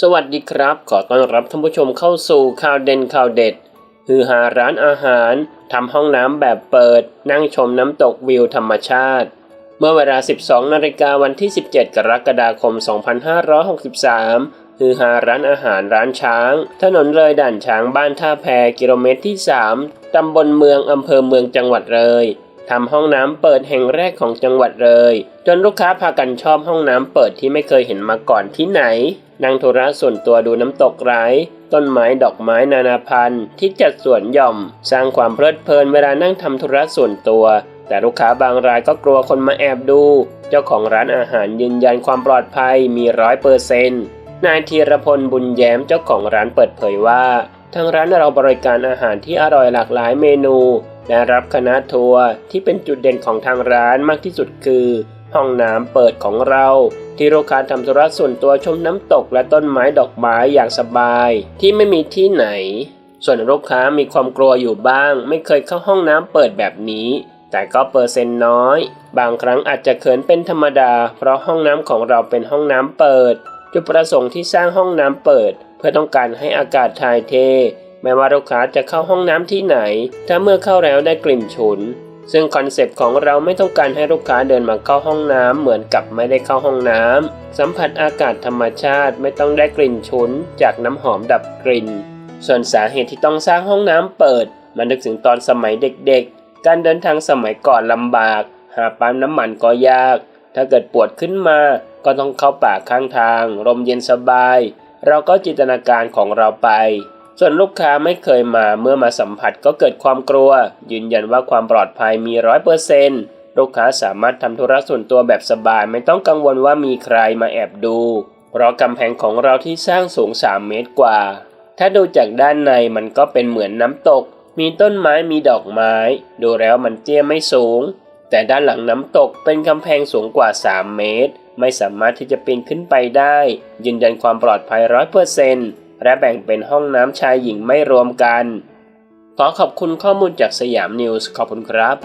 สวัสดีครับ ขอต้อนรับท่านผู้ชมเข้าสู่ข่าวเด่นข่าวเด็ดฮือหาร้านอาหารทำห้องน้ำแบบเปิด นั่งชมน้ำตกวิวธรรมชาติ เมื่อเวลา 12 นาฬิกาวันที่ 17 กรกฎาคม 2563 ฮือหาร้านอาหารร้านช้าง ถนนเลยด่านช้างบ้านท่าแพกิโลเมตรที่ 3 ตำบลเมืองอำเภอเมืองจังหวัดเลย ทำห้องน้ำเปิดแห่งแรกของจังหวัดเลย จนลูกค้าพากันชอบห้องน้ำเปิดที่ไม่เคยเห็นมาก่อนที่ไหนนั่งธุระส่วนตัวดูน้ำตกไร้ต้นไม้ดอกไม้นานาพันธุ์ที่จัดสวนหย่อม สร้างความเพลิดเพลินเวลานั่งทำธุระส่วนตัว แต่ลูกค้าบางรายก็กลัวคนมาแอบดู เจ้าของร้านอาหารยืนยันความปลอดภัยมีร้อยเปอร์เซนต์นายธีรพลบุญแย้มเจ้าของร้านเปิดเผยว่า ทางร้านเราบริการอาหารที่อร่อยหลากหลายเมนู และรับคณะทัวร์ที่เป็นจุดเด่นของทางร้านมากที่สุดคือ ห้องน้ำเปิดของเรา ที่ลูกค้าทำธุระส่วนตัวชมน้ำตกและต้นไม้ดอกไม้อย่างสบาย ที่ไม่มีที่ไหน ส่วนลูกค้ามีความกลัวอยู่บ้าง ไม่เคยเข้าห้องน้ำเปิดแบบนี้ แต่ก็เปอร์เซ็นต์น้อย บางครั้งอาจจะเขินเป็นธรรมดา เพราะห้องน้ำของเราเป็นห้องน้ำเปิด จุดประสงค์ที่สร้างห้องน้ำเปิด เพื่อต้องการให้อากาศถ่ายเท ไม่ว่าลูกค้าจะเข้าห้องน้ำที่ไหน ถ้าเมื่อเข้าแล้วได้กลิ่นฉุน ซึ่งคอนเซปต์ของเราไม่ต้องการให้ลูกค้าเดินมาเข้าห้องน้ำเหมือนกับไม่ได้เข้าห้องน้ำสัมผัสอากาศธรรมชาติไม่ต้องได้กลิ่นฉุน จากน้ำหอมดับกลิ่น ส่วนสาเหตุที่ต้องสร้างห้องน้ำเปิด มันนึกถึงตอนสมัยเด็กๆ การเดินทางสมัยก่อนลำบาก หาปั๊มน้ำมันก็ยาก ถ้าเกิดปวดขึ้นมาก็ต้องเข้าป่าข้างทางลมเย็นสบาย เราก็จินตนาการของเราไป ส่วนลูกค้าไม่เคยมาเมื่อมาสัมผัสก็เกิดความกลัว ยืนยันว่าความปลอดภัยมีร้อยเปอร์เซนต์ลูกค้าสามารถทำธุระส่วนตัวแบบสบายไม่ต้องกังวลว่ามีใครมาแอบดู เพราะกำแพงของเราที่สร้างสูง 3 เมตรกว่า ถ้าดูจากด้านในมันก็เป็นเหมือนน้ำตก มีต้นไม้มีดอกไม้ ดูแล้วมันเตี้ยไม่สูง แต่ด้านหลังน้ำตกเป็นกำแพงสูงกว่า 3 เมตร ไม่สามารถที่จะปีนขึ้นไปได้ ยืนยันความปลอดภัยร้อยเปอร์เซนต์และแบ่งเป็นห้องน้ำชายหญิงไม่รวมกัน ขอขอบคุณข้อมูลจากสยามนิวส์ขอบคุณครับ